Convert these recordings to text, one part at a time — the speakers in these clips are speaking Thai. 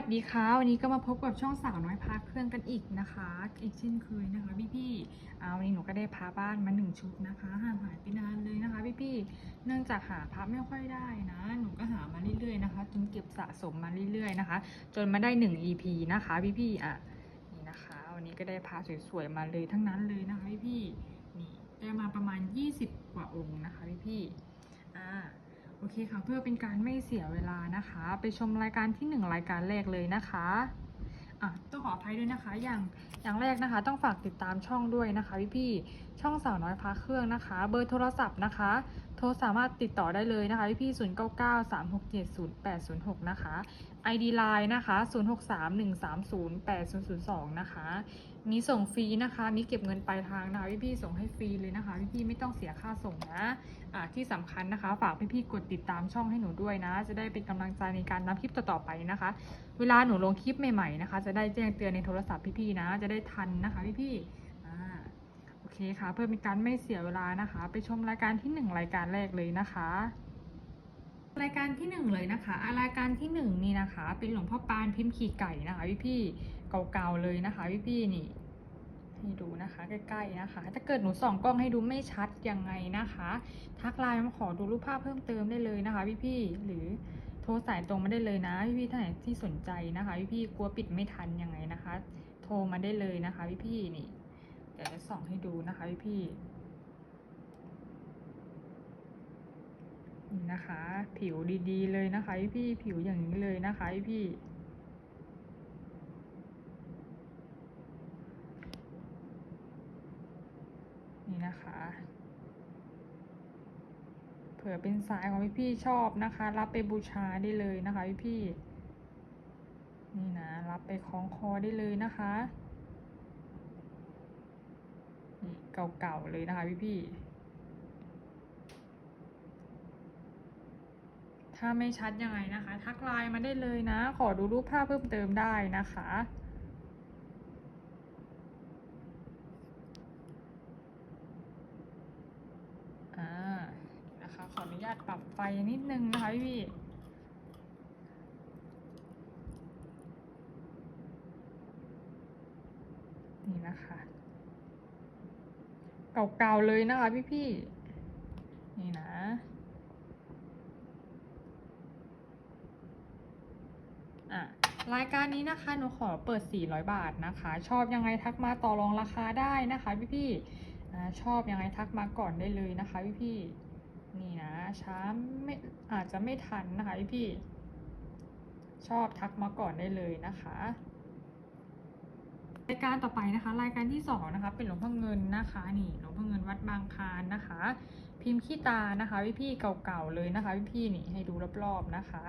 สวัสดีค่ะวันนี้ก็มาพบกับช่องสาวน้อยพาเครื่องกันอีกนะคะอีกเช่นเคยนะคะพี่พี่ๆวันนี้หนูก็ได้พาบ้านมาหนึ่งชุดนะคะห่างหายไปนานเลยนะคะพี่พี่ๆเนื่องจากหาพระไม่ค่อยได้นะหนูก็หามาเรื่อยๆนะคะจนเก็บสะสมมาเรื่อยๆนะคะ จนมาได้หนึ่ง EP นะคะพี่พี่ๆอะนี่นะคะวันนี้ก็ได้พาสวยๆมาเลยทั้งนั้นเลยนะคะพี่พี่ๆนี่ได้มาประมาณ 20 กว่าองค์นะคะพี่พี่ๆอ่า โอเคค่ะ เพื่อเป็นการไม่เสียเวลานะคะ ไปชมรายการที่ 1 รายการแรกเลยนะคะอะต้องขออภัยด้วยนะคะ อย่างอย่างแรกนะคะ ต้องฝากติดตามช่องด้วยนะคะพี่พี่ ช่องสาวน้อยพาเครื่องนะคะ เบอร์โทรศัพท์นะคะ โทรสามารถติดต่อได้เลยนะคะพี่ๆ0 9 9 3 6 7 0 8 0 6 นะคะ ID Line นะคะ 0 6 3 1 3 0 8 0 0 2 นะคะมีส่งฟรีนะคะมีเก็บเงินปลายทางนะคะพี่ๆส่งให้ฟรีเลยนะคะพี่ๆไม่ต้องเสียค่าส่งนะอ่าที่สำคัญนะคะ ฝากพี่ๆกดติดตามช่องให้หนูด้วยนะ จะได้เป็นกำลังใจในการนำคลิปต่อๆไปนะคะ เวลาหนูลงคลิปใหม่ๆนะคะ จะได้แจ้งเตือนในโทรศัพท์พี่ๆนะ จะได้ทันนะคะพี่ๆ อ่าโอเคค่ะ เพื่อเป็นการไม่เสียเวลานะคะ ไปชมรายการที่หนึ่งรายการแรกเลยนะคะ รายการที่หนึ่งเลยนะคะรายการที่หนึ่งนี่นะคะ เป็นหลวงพ่อปานพิมพ์ขี่ไก่นะคะพี่ๆเก่าๆเลยนะคะพี่ๆนี่ให้ดูนะคะใกล้ๆนะคะ ถ้าเกิดหนูส่องกล้องให้ดูไม่ชัดยังไงนะคะ ทักไลน์มาขอดูรูปภาพเพิ่มเติมได้เลยนะคะพี่ๆหรือโทรสายตรงมาได้เลยนะพี่ๆท่านไหนที่สนใจนะคะพี่ๆกลัวปิดไม่ทันยังไงนะคะ โทรมาได้เลยนะคะพี่ๆนี่ ดี๋ยวจะส่องให้ดูนะคะพี่ๆนี่นะคะ ผิวดีๆเลยนะคะพี่ๆผิวอย่างนี้เลยนะคะพี่ๆนี่นะคะเผื่อเป็นสายของพี่พี่ชอบนะคะ รับไปบูชาได้เลยนะคะพี่พี่นี่นะ รับไปคล้องคอได้เลยนะคะนี่ เก่าๆเลยนะคะพี่พี่ๆถ้าไม่ชัดยังไงนะคะ ทักไลน์มาได้เลยนะ ขอดูรูปภาพเพิ่มเติมได้นะคะอ่านะคะขออนุญาตปรับไฟนิดนึงนะคะพี่นี่นะคะ เก่าๆเลยนะคะพี่พี่ๆนี่นะอะรายการนี้นะคะหนูขอเปิด 400 บาทนะคะ ชอบยังไงทักมาต่อรองราคาได้นะคะพี่พี่ๆชอบยังไงทักมาก่อนได้เลยนะคะพี่พี่ๆนี่นะช้าไม่อาจจะไม่ทันนะคะพี่พี่ๆชอบทักมาก่อนได้เลยนะคะ รายการต่อไปนะคะ รายการที่สองนะคะเป็นหลวงพ่อเงินนะคะนี่หลวงพ่อเงินวัดบางคานนะคะ พิมพ์ขี้ตานะคะพี่พี่เก่าๆเลยนะคะพี่พี่นี่ให้ดูรอบๆนะคะ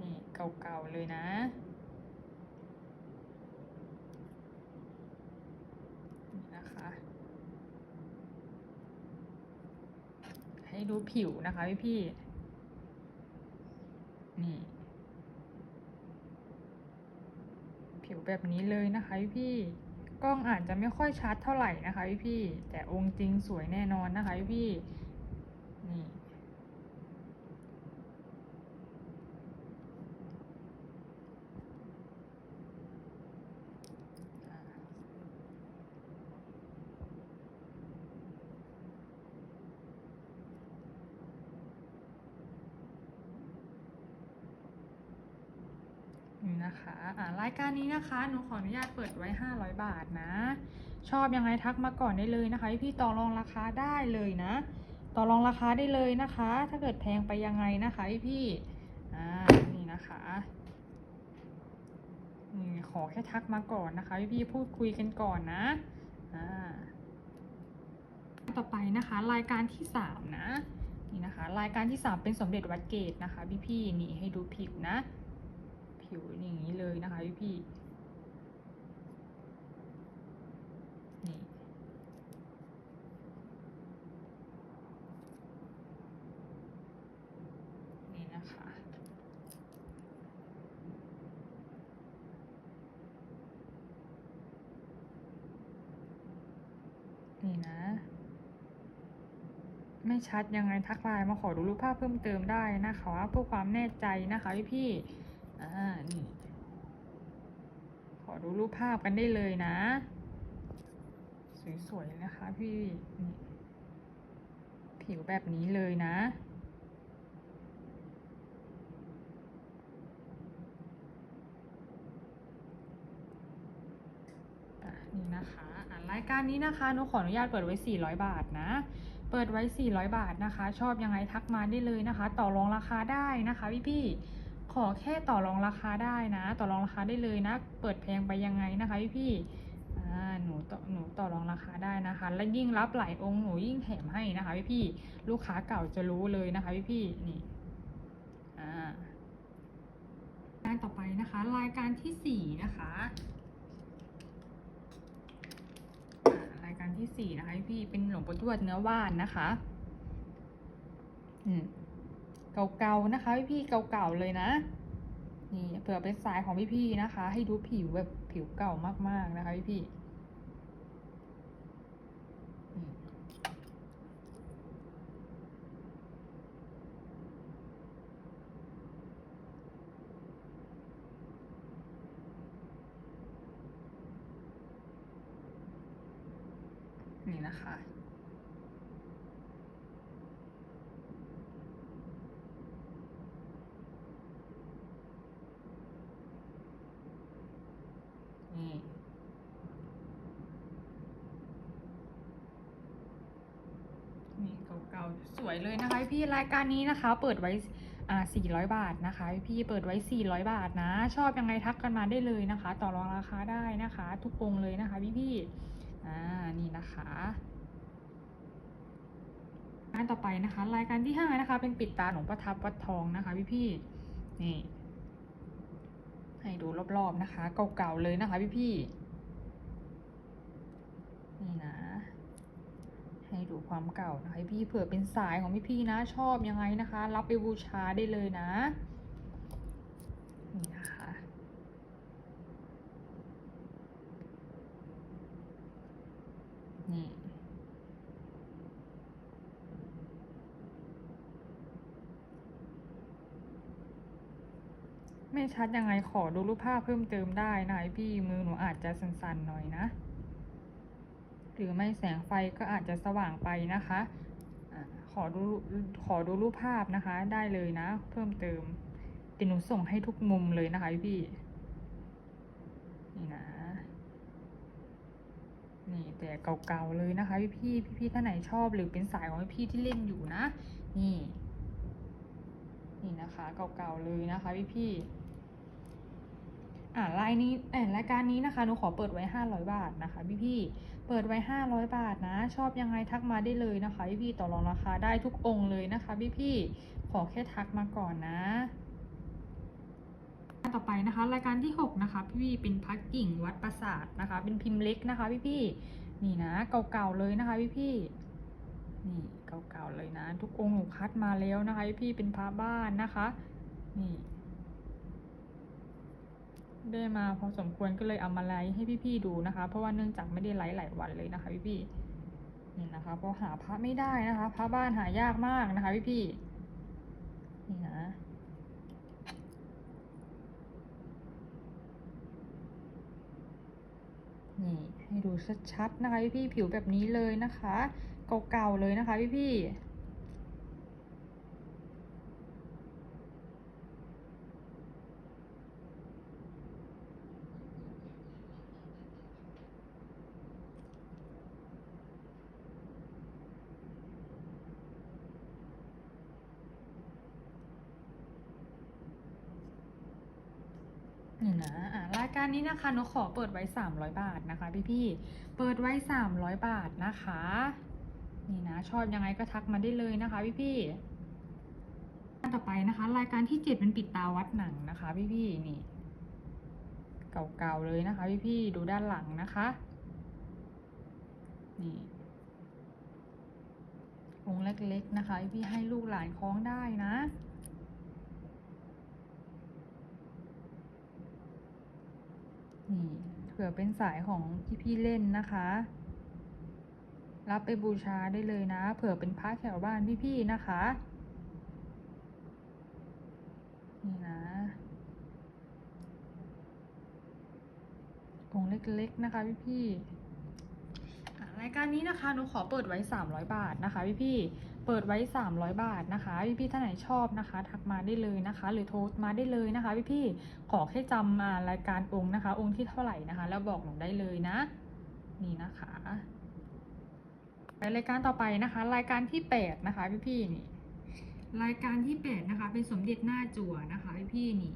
นี่เก่าๆเลยนะนี่นะคะให้ดูผิวนะคะพี่พี่นี่ ผิวแบบนี้เลยนะคะพี่กล้องอาจจะไม่ค่อยชัดเท่าไหร่นะคะพี่แต่องค์จริงสวยแน่นอนนะคะพี่นี่ นะคะอ่ารายการนี้นะคะ หนูขออนุญาตเปิดไว้ 500 บาทนะ ชอบยังไงทักมาก่อนได้เลยนะคะ พี่ต่อรองราคาได้เลยนะ ต่อรองราคาได้เลยนะคะ ถ้าเกิดแพงไปยังไงนะคะพี่อ่านี่นะคะนี่ขอแค่ทักมาก่อนนะคะ พี่พูดคุยกันก่อนนะอ่าต่อไปนะคะ รายการที่สามนะนี่นะคะ รายการที่สามเป็นสมเด็จวัดเกตนะคะ พี่พี่ๆนี่ให้ดูผิวนะ ผิวอย่างนี้เลยนะคะพี่พี่นี่นี่นะคะนี่นะ ไม่ชัดยังไงทักไลน์มาขอดูรูปภาพเพิ่มเติมได้นะคะเพื่อความแน่ใจนะคะพี่พี่ๆ อ่า นี่ ดูรูปภาพกันได้เลยนะ สวยๆนะคะพี่นี่ผิวแบบนี้เลยนะ นี่นะคะะรายการนี้นะคะหนูขออนุญาตเปิดไว้ 400 บาทนะ เปิดไว้ 400 บาทนะคะ ชอบยังไงทักมาได้เลยนะคะ ต่อรองราคาได้นะคะพี่พี่ ขอแค่ต่อรองราคาได้นะ ต่อรองราคาได้เลยนะ เปิดแพงไปยังไงนะคะพี่พี่หนูต่อหนูต่อรองราคาได้นะคะ และยิ่งรับหลายองค์หนูยิ่งแถมให้นะคะพี่พี่ลูกค้าเก่าจะรู้เลยนะคะพี่พี่นี่อ่ารายการต่อไปนะคะ รายการที่สี่นะคะรายการที่สี่นะคะพี่เป็นหลวงปู่ทวดเนื้อว่านนะคะ อืม เก่าๆนะคะพี่ๆเก่าๆเลยนะ นี่เผื่อเป็นสายของพี่ๆนะคะ ให้ดูผิวแบบผิวเก่ามากๆนะคะพี่ๆนี่นี่นะคะ นี่นี่เก่าๆสวยเลยนะคะพี่รายการนี้นะคะ เปิดไว้อ่า400 บาทนะคะ พี่เปิดไว้ 400 บาทนะ ชอบยังไงทักกันมาได้เลยนะคะ ต่อรองราคาได้นะคะ ทุกองเลยนะคะพี่พี่อ่านี่นะคะงานต่อไปนะคะ รายการที่ห้านะคะ เป็นปิดตาหลวงประทับวัดทองนะคะพี่พี่นี่ให้ดูรอบๆนะคะ เก่าๆเลยนะคะพี่ๆนี่นะ ให้ดูความเก่านะคะพี่เผื่อเป็นสายของพี่ๆนะชอบยังไงนะคะ รับไปบูชาได้เลยนะนี่นะคะนี่ไม่ชัดยังไงขอดูรูปภาพเพิ่มเติมได้นะพี่มือหนูอาจจะสั่นๆหน่อยนะ หรือไม่แสงไฟก็อาจจะสว่างไปนะคะขอดูขอดูรูปภาพนะคะได้เลยนะ เพิ่มเติมเดี๋ยวหนูส่งให้ทุกมุมเลยนะคะพี่นี่นะนี่แต่เก่าๆเลยนะคะพี่พี่พี่พี่ๆท่านไหนชอบหรือเป็นสายของพี่ที่เล่นอยู่นะ นี่ นี่นะคะเก่าๆเลยนะคะพี่พี่อ่ารายนี้เอ่อรายการนี้นะคะหนูขอเปิดไว้ห้าร้อยบาทนะคะพี่พี่ เปิดไว้ห้าร้อยบาทนะ ชอบยังไงทักมาได้เลยนะคะพี่พี่ต่อรองราคาได้ทุกองค์เลยนะคะพี่พี่ขอแค่ทักมาก่อนนะต่อไปนะคะรายการที่หกนะคะพี่พี่ๆเป็นพักกิ่งวัดปราสาทนะคะ เป็นพิมพ์เล็กนะคะ พี่พี่ๆนี่นะเก่าๆเลยนะคะพี่พี่ๆนี่เก่าๆเลยนะ ทุกองค์หนูคัดมาแล้วนะคะ พี่เป็นพระบ้านนะคะ นี่ ได้มาพอสมควรก็เลยเอามาไลฟ์ให้พี่ๆดูนะคะ เพราะว่าเนื่องจากไม่ได้ไลฟ์หลายวันเลยนะคะพี่ๆนี่นะคะเพราะหาพระไม่ได้นะคะ พระบ้านหายากมากนะคะพี่ๆนี่นะนี่ให้ดูชัดๆนะคะพี่ๆผิวแบบนี้เลยนะคะ เก่าๆเลยนะคะพี่ๆ นี่นะอะรายการ นี้นะคะหนูขอเปิดไว้ 300 บาทนะคะ พี่ๆเปิดไว้ 300 บาทนะคะ นี่นะชอบยังไงก็ทักมาได้เลยนะคะ พี่ๆอันต่อไปนะคะ รายการที่7เป็นปิดตาวัดหนังนะคะ พี่ๆนี่ เก่าๆเลยนะคะ พี่ๆดูด้านหลังนะคะนี่องค์เล็กๆนะคะ พี่ให้ลูกหลานคล้องได้นะ นี่เผื่อเป็นสายของที่พี่เล่นนะคะ รับไปบูชาได้เลยนะ เผื่อเป็นพระแถวบ้านพี่ๆนะคะ นี่นะองเล็กๆนะคะพี่ๆรายการนี้นะคะหนูขอเปิดไว้ 300 บาทนะคะพี่ๆ เปิดไว้ 300 บาทนะคะพี่พี่ๆท่านไหนชอบนะคะ ทักมาได้เลยนะคะ หรือโทรมาได้เลยนะคะพี่พี่ๆขอแค่จำมารายการองค์นะคะ องค์ที่เท่าไหร่นะคะ แล้วบอกหนูได้เลยนะ นี่นะคะไปรายการต่อไปนะคะ รายการที่แปดนะคะพี่พี่ๆนี่รายการที่แปดนะคะ เป็นสมเด็จหน้าจั่วนะคะพี่พี่ๆนี่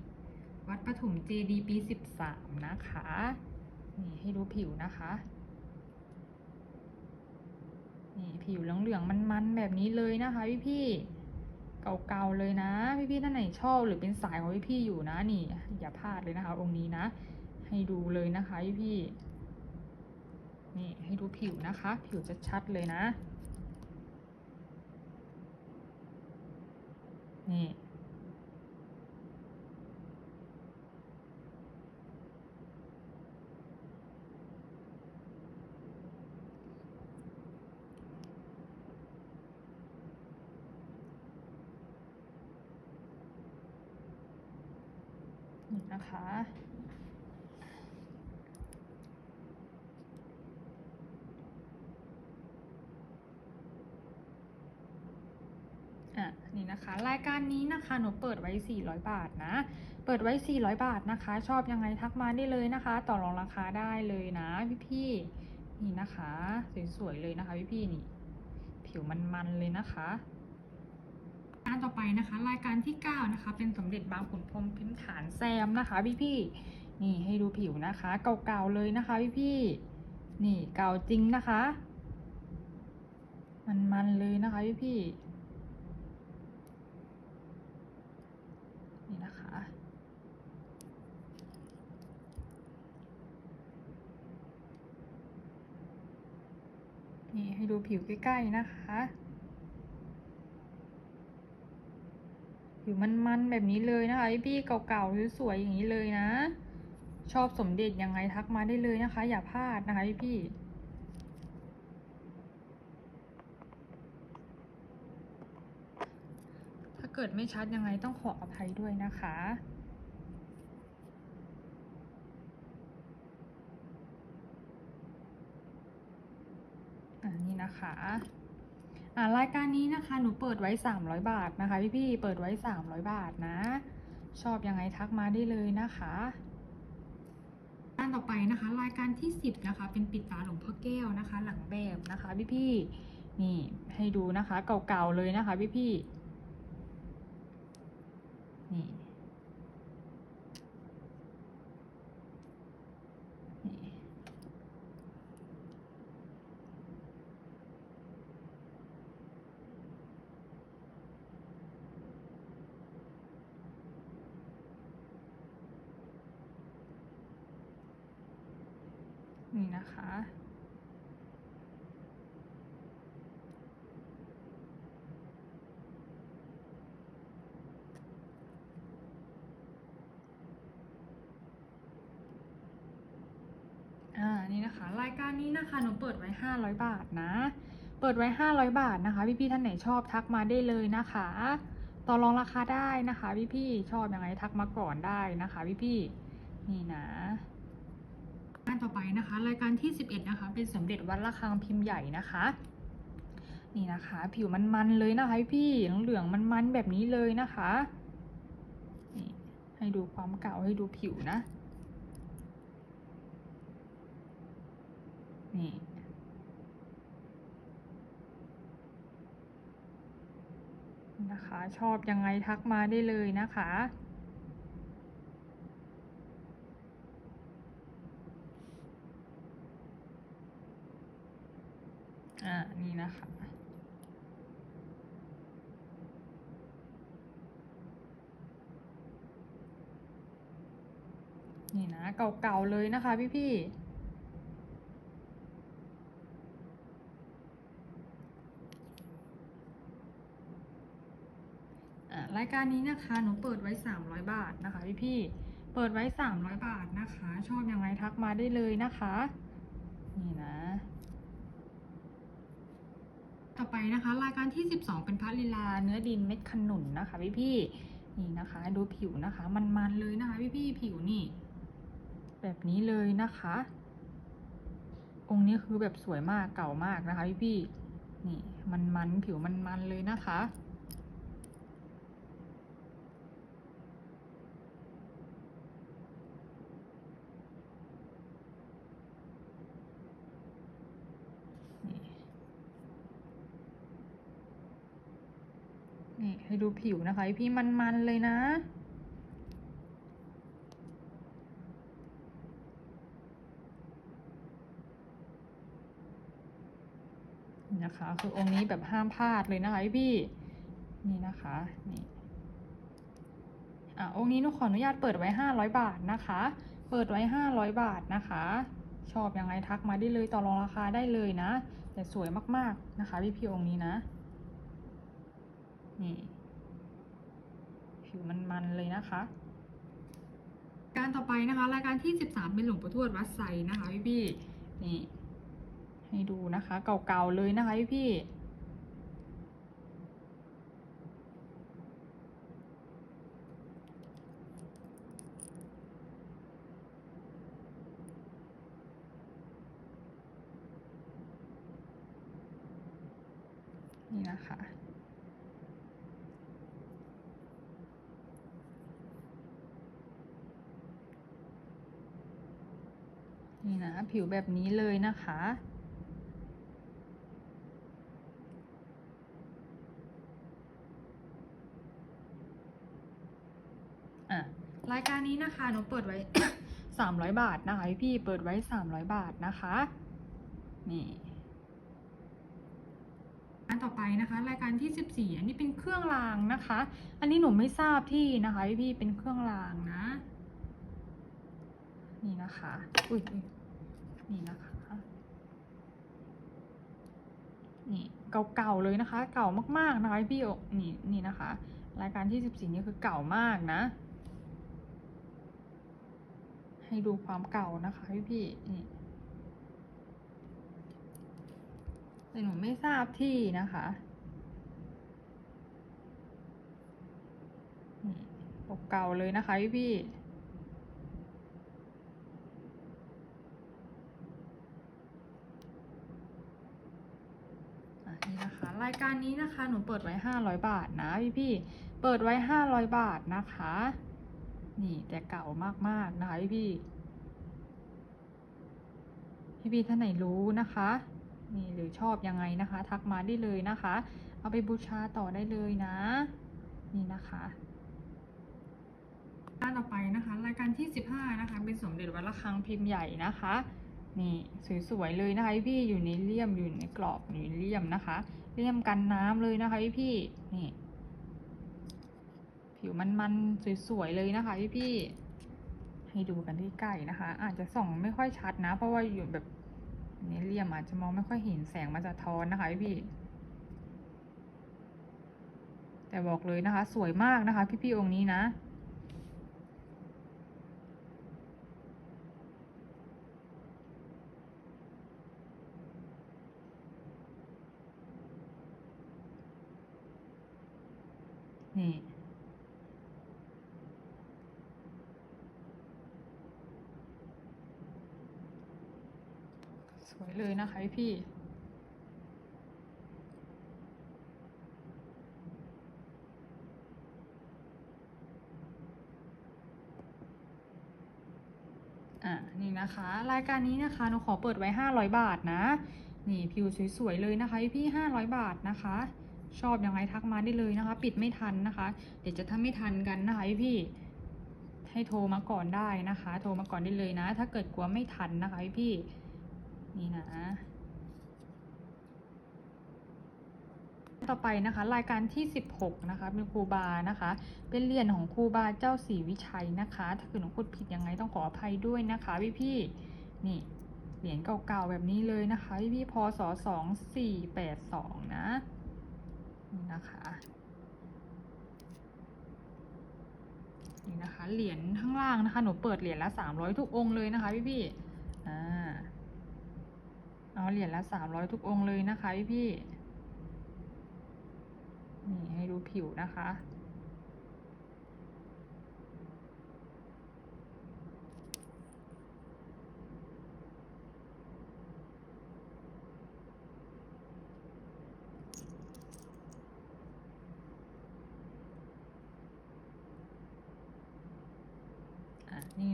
วัดปฐมเจดีปีสิบสามนะคะ นี่ให้ดูผิวนะคะ นี่ผิวเหลืองๆมันๆแบบนี้เลยนะคะพี่พี่เก่าๆเลยนะ พี่พี่ท่านไหนชอบหรือเป็นสายของพี่พี่อยู่นะนี่ อย่าพลาดเลยนะคะ องค์นี้นะ ให้ดูเลยนะคะพี่พี่นี่ให้ดูผิวนะคะ ผิวจะชัดเลยนะ นี่นะคะ อะ นี่นะคะ รายการ นะคะหนูเปิดไว้ 400 บาทนะ เปิดไว้ 400 บาทนะคะ ชอบยังไงทักมาได้เลยนะคะ ต่อรองราคาได้เลยนะพี่ๆนี่นะคะสวยๆเลยนะคะพี่ๆนี่ ผิวมันๆเลยนะคะการต่อไปนะคะรายการที่ 9 นะคะ เป็นสมเด็จบางขุนพรมพิมพ์ฐานแซมนะคะพี่ๆนี่ให้ดูผิวนะคะ เก่าๆเลยนะคะพี่ๆนี่เก่าจริงนะคะ มันๆเลยนะคะพี่ๆ นี่นะคะ นี่ให้ดูผิวใกล้ๆนะคะ ผิวมันๆแบบนี้เลยนะคะพี่ๆเก่าๆสวยๆอย่างนี้เลยนะ ชอบสมเด็จยังไงทักมาได้เลยนะคะ อย่าพลาดนะคะพี่ๆถ้า เกิดไม่ชัดยังไงต้องขออภัยด้วยนะคะ อันนี้นะคะอ่ารายการนี้นะคะหนูเปิดไว้ 300 บาทนะคะพี่ๆเปิดไว้ 300 บาทนะ ชอบยังไงทักมาได้เลยนะคะอันต่อไปนะคะรายการที่ 10นะคะเป็นปิดตาหลวงพ่อแก้วนะคะ หลังแบบนะคะพี่ๆนี่ให้ดูนะคะเก่าๆเลยนะคะพี่ๆ นี่นี่นี่นะคะ อ่า นี่นะคะ รายการ นี้นะคะหนูเปิดไว้ 500 บาทนะ เปิดไว้ 500 บาทนะคะ พี่ๆท่านไหนชอบทักมาได้เลยนะคะ ต่อรองราคาได้นะคะพี่ๆชอบยังไงทักมาก่อนได้นะคะพี่ๆนี่นะการต่อไปนะคะ รายการที่ 11 นะคะ เป็นสมเด็จวัดระฆังพิมพ์ใหญ่นะคะ นี่นะคะ ผิวมันๆเลยนะคะพี่เหลืองๆมันๆแบบนี้เลยนะคะนี่ให้ดูความเก่าให้ดูผิวนะ นี่นะคะ ชอบยังไงทักมาได้เลยนะคะ อ่า นี่นะคะนี่นะเก่าๆเลยนะคะพี่ๆ อ่า รายการนี้นะคะหนูเปิดไว้ 300 บาทนะคะพี่พี่เปิดไว้ 300 บาทนะคะ ชอบยังไงทักมาได้เลยนะคะ นี่นะ ต่อไปนะคะ รายการที่ 12 เป็นพระลีลาเนื้อดินเม็ดขนุนนะคะพี่พี่นี่นะคะดูผิวนะคะ มันๆเลยนะคะพี่พี่ผิวนี่ แบบนี้เลยนะคะ องค์นี้คือแบบสวยมากเก่ามากนะคะพี่พี่นี่มันมันผิวมันมันเลยนะคะ นี่ นี่ให้ดูผิวนะคะ พี่มันๆเลยนะ นะคะ คือองค์นี้แบบห้ามพลาดเลยนะคะพี่ นี่นะคะ นี่ อะ องค์นี้หนูขออนุญาตเปิดไว้ห้าร้อยบาทนะคะ เปิดไว้ห้าร้อยบาทนะคะ ชอบยังไงทักมาได้เลยต่อรองราคาได้เลยนะ แต่สวยมากๆนะคะพี่พี่องค์นี้นะ นี่ผิวมันๆเลยนะคะ การต่อไปนะคะรายการที่ 13 เป็นหลวงปู่ทวดวัดไซนะคะพี่พี่นี่ ให้ดูนะคะ เก่าๆเลยนะคะพี่พี่นี่นะคะ นี่นะ ผิวแบบนี้เลยนะคะอะรายการนี้นะคะหนูเปิดไว้ 300 บาทนะคะพี่เปิดไว้ 300 บาทนะคะ นี่อันต่อไปนะคะ รายการที่ 14 อันนี้เป็นเครื่องรางนะคะ อันนี้หนูไม่ทราบที่นะคะพี่เป็นเครื่องรางนะ นี่นะคะ อุ้ย นี่นะคะ นี่เก่าๆเลยนะคะ เก่ามากๆนะคะพี่โอนี่นี่นะคะ รายการที่14นี่คือเก่ามากนะ ให้ดูความเก่านะคะพี่พี่นี่แต่หนูไม่ทราบที่นะคะเก่าๆเลยนะคะพี่พี่ๆ อะ นี่นะคะ รายการนี้นะคะ หนูเปิดไว้ 500 บาทนะพี่พี่เปิดไว้ 500 บาทนะคะ นี่แต่เก่ามากๆนะคะพี่พี่พี่พี่ท่านไหนรู้นะคะ นี่หรือชอบยังไงนะคะ ทักมาได้เลยนะคะ เอาไปบูชาต่อได้เลยนะ นี่นะคะด้านต่อไปนะคะ รายการที่ 15 นะคะ เป็นสมเด็จวัดระฆังพิมพ์ใหญ่นะคะ นี่สวยๆเลยนะคะพี่อยู่ในเลี่ยมอยู่ในกรอบอยู่ในเลี่ยมนะคะ เลี่ยมกันน้ำเลยนะคะพี่นี่ ผิวมันๆสวยๆเลยนะคะพี่ให้ดูกันที่ใกล้นะคะ อาจจะส่องไม่ค่อยชัดนะ เพราะว่าอยู่แบบในเลี่ยมอาจจะมองไม่ค่อยเห็นแสงมันสะท้อนนะคะพี่แต่บอกเลยนะคะ สวยมากนะคะ พี่ๆองค์นี้นะ นี่สวยเลยนะคะพี่อะนี่นะคะ รายการนี้นะคะหนูขอเปิดไว้ 500 บาทนะ นี่ผิวสวยๆเลยนะคะพี่500 บาทนะคะ ชอบยังไงทักมาได้เลยนะคะ ปิดไม่ทันนะคะ เดี๋ยวจะถ้าไม่ทันกันนะคะพี่ให้โทรมาก่อนได้นะคะ โทรมาก่อนได้เลยนะ ถ้าเกิดกลัวไม่ทันนะคะพี่นี่นะต่อไปนะคะ รายการที่ 16 นะคะ เป็นครูบานะคะ เป็นเหรียญของครูบาเจ้าศรีวิชัยนะคะ ถ้าเกิดหนูพูดผิดยังไงต้องขออภัยด้วยนะคะพี่ๆนี่เหรียญเก่าๆแบบนี้เลยนะคะ พี่ๆพศ2482นะ นี่นะคะนี่นะคะ เหรียญข้างล่างนะคะ หนูเปิดเหรียญละสามร้อยทุกองเลยนะคะพี่ๆอ่าเอาเหรียญละสามร้อยทุกองเลยนะคะพี่พี่นี่ให้ดูผิวนะคะ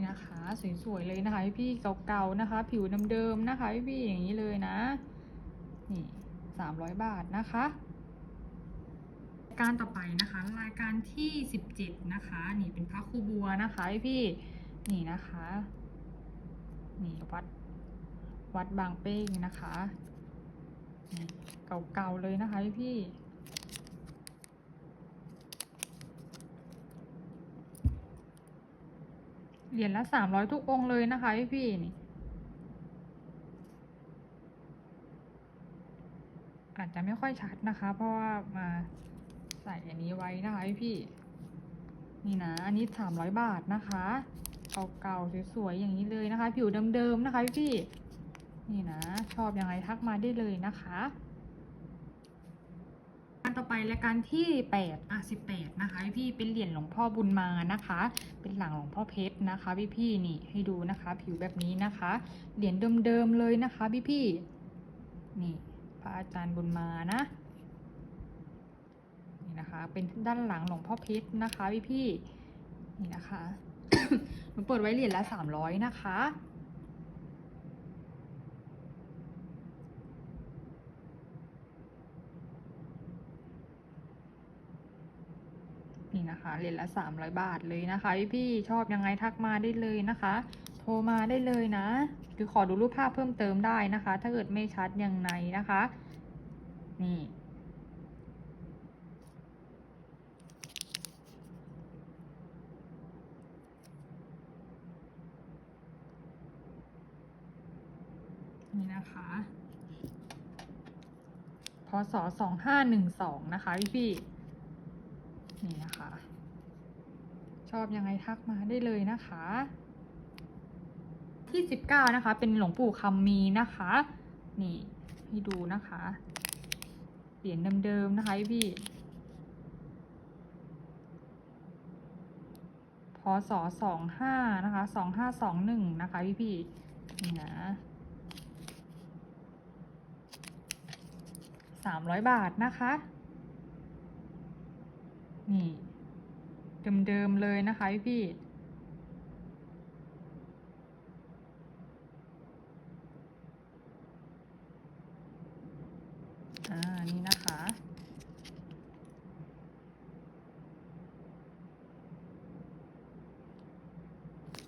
น นะคะ สวยๆเลยนะคะพี่เก่าๆนะคะ ผิวเดิมๆนะคะพี่ๆอย่างนี้เลยนะนี่สามร้อยบาทนะคะการต่อไปนะคะรายการที่สิบเจ็ดนะคะ นี่เป็นพระครูบัวนะคะพี่นี่นะคะนี่วัดวัดบางเป้งนะคะเก่าๆเลยนะคะพี่ๆ เหรียญละสามร้อยทุกองเลยนะคะพี่พี่นี่อาจจะไม่ค่อยชัดนะคะ เพราะว่ามาใส่อันนี้ไว้นะคะพี่พี่นี่นะ อันนี้สามร้อยบาทนะคะเก่าๆสวยๆอย่างนี้เลยนะคะ ผิวเดิมๆนะคะพี่พี่นี่นะ ชอบยังไงทักมาได้เลยนะคะ ต่อไปรายการที่แปดอะสิบแปดนะคะ พี่เป็นเหรียญหลวงพ่อบุญมานะคะ เป็นหลังหลวงพ่อเพชรนะคะ พี่พี่นี่ให้ดูนะคะ ผิวแบบนี้นะคะ เหรียญเดิมๆเลยนะคะ พี่พี่นี่พระอาจารย์บุญมานะนี่นะคะ เป็นด้านหลังหลวงพ่อเพชรนะคะ พี่พี่นี่นะคะหนูเปิดไว้เหรียญละสามร้อยนะคะ นี่นะคะเหรียญละสามร้อยบาทเลยนะคะพี่พี่ๆชอบยังไงทักมาได้เลยนะคะ โทรมาได้เลยนะ หรือขอดูรูปภาพเพิ่มเติมได้นะคะ ถ้าเกิดไม่ชัดยังไงนะคะ นี่นี่นะคะ พศสองห้าหนึ่งสองนะคะพี่พี่ นี่นะคะ ชอบยังไงทักมาได้เลยนะคะ ที่สิบเก้านะคะ เป็นหลวงปู่คำมีนะคะ นี่ให้ดูนะคะเหรียญเดิมๆนะคะพี่พศสองห้านะคะสองห้าสองหนึ่งนะคะพี่พี่ๆนี่นะสามร้อยบาทนะคะ นี่ เดิมๆเลยนะคะพี่พี่อ่า นี่นะคะ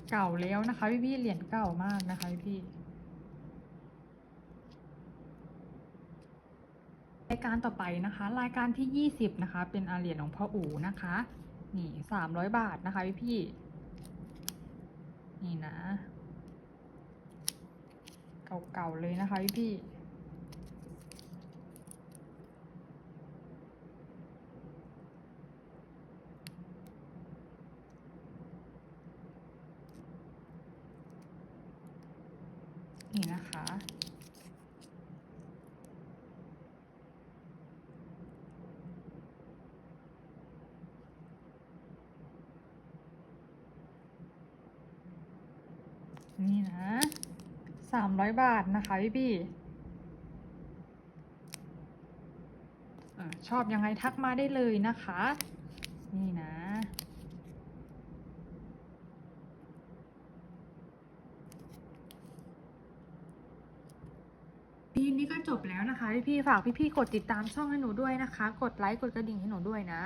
เก่าแล้วนะคะพี่พี่เหรียญเก่ามากนะคะพี่พี่ๆ รายการต่อไปนะคะ รายการที่ยี่สิบนะคะ เป็นอาเหรียญของพ่ออู๋นะคะ นี่สามร้อยบาทนะคะพี่พี่ นี่นะ เก่าๆเลยนะคะพี่พี่นี่นะคะ นี่นะ สามร้อยบาทนะคะพี่พี่ชอบยังไงทักมาได้เลยนะคะ นี่นะ พีนี้ก็จบแล้วนะคะ พี่ๆฝากพี่ๆกดติดตามช่องให้หนูด้วยนะคะ กดไลค์กดกระดิ่งให้หนูด้วยนะ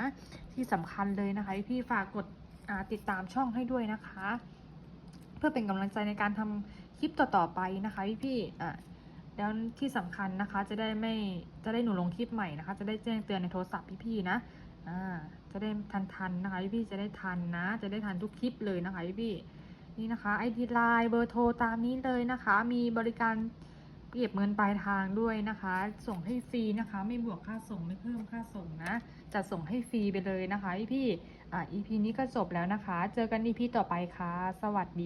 ที่สำคัญเลยนะคะพี่ๆฝากกดติดตามช่องให้ด้วยนะคะ เพื่อเป็นกำลังใจในการทำ คลิปต่อๆไปนะคะพี่ๆอะแล้วที่สำคัญนะคะจะได้ไม่จะได้หนูลงคลิปใหม่นะคะ จะได้แจ้งเตือนในโทรศัพท์พี่ๆนะอ่าจะได้ทันๆนนะคะพี่ๆจะได้ทันนะ จะได้ทันทุกคลิปเลยนะคะพี่ๆนี่นะคะไอดีไลน์เบอร์โทรตามนี้เลยนะคะ มีบริการเก็บเงินปลายทางด้วยนะคะ ส่งให้ฟรีนะคะ ไม่บวกค่าส่งไม่เพิ่มค่าส่งนะจะส่งให้ฟรีไปเลยนะคะพี่ๆอ่า EP นี้ก็จบแล้วนะคะ เจอกัน EP ต่อไปค่ะ สวัสดี